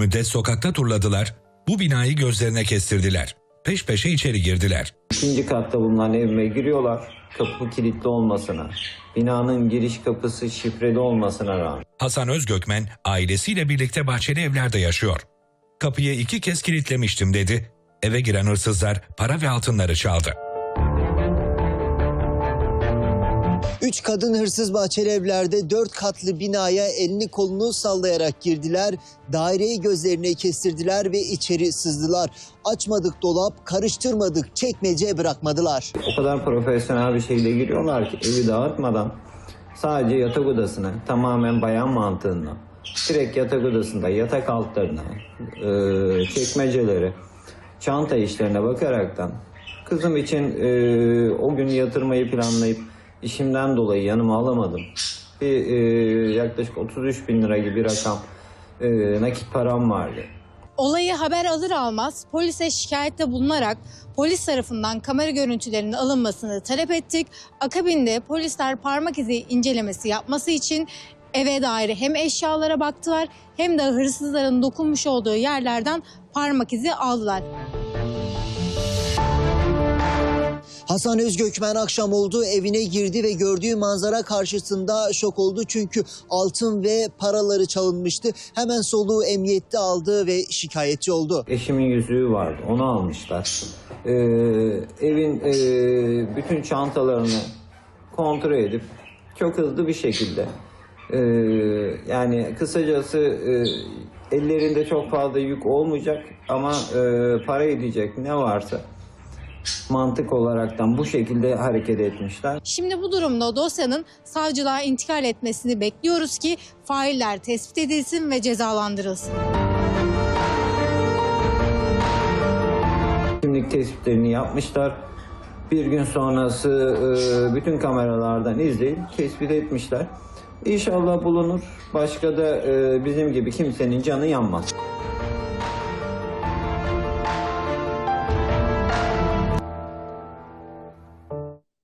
müddet sokakta turladılar, bu binayı gözlerine kestirdiler. Peş peşe içeri girdiler. İkinci katta bulunan evime giriyorlar. Kapı kilitli olmasına, binanın giriş kapısı şifreli olmasına rağmen. Hasan Özgökmen ailesiyle birlikte bahçeli evlerde yaşıyor. Kapıyı iki kez kilitlemiştim dedi. Eve giren hırsızlar para ve altınları çaldı. Üç kadın hırsız bahçeli evlerde dört katlı binaya elini kolunu sallayarak girdiler. Daireyi gözlerine kestirdiler ve içeri sızdılar. Açmadık dolap, karıştırmadık çekmece bırakmadılar. O kadar profesyonel bir şekilde giriyorlar ki evi dağıtmadan sadece yatak odasına tamamen bayan mantığında direkt yatak odasında yatak altlarına e, çekmeceleri çanta işlerine bakaraktan kızım için e, o gün yatırmayı planlayıp işimden dolayı yanıma alamadım. Bir e, yaklaşık 33 bin lira gibi bir rakam e, nakit param vardı. Olayı haber alır almaz polise şikayette bulunarak polis tarafından kamera görüntülerinin alınmasını talep ettik. Akabinde polisler parmak izi incelemesi yapması için eve dair hem eşyalara baktılar hem de hırsızların dokunmuş olduğu yerlerden parmak izi aldılar. Hasan Özgökmen akşam oldu evine girdi ve gördüğü manzara karşısında şok oldu. Çünkü altın ve paraları çalınmıştı. Hemen soluğu emniyette aldı ve şikayetçi oldu. Eşimin yüzüğü vardı. Onu almışlar. Ee, evin e, bütün çantalarını kontrol edip çok hızlı bir şekilde e, yani kısacası e, ellerinde çok fazla yük olmayacak ama e, para edecek ne varsa mantık olaraktan bu şekilde hareket etmişler. Şimdi bu durumda dosyanın savcılığa intikal etmesini bekliyoruz ki failler tespit edilsin ve cezalandırılsın. Kimlik tespitlerini yapmışlar. Bir gün sonrası e, bütün kameralardan izleyip tespit etmişler. İnşallah bulunur. Başka da e, bizim gibi kimsenin canı yanmaz.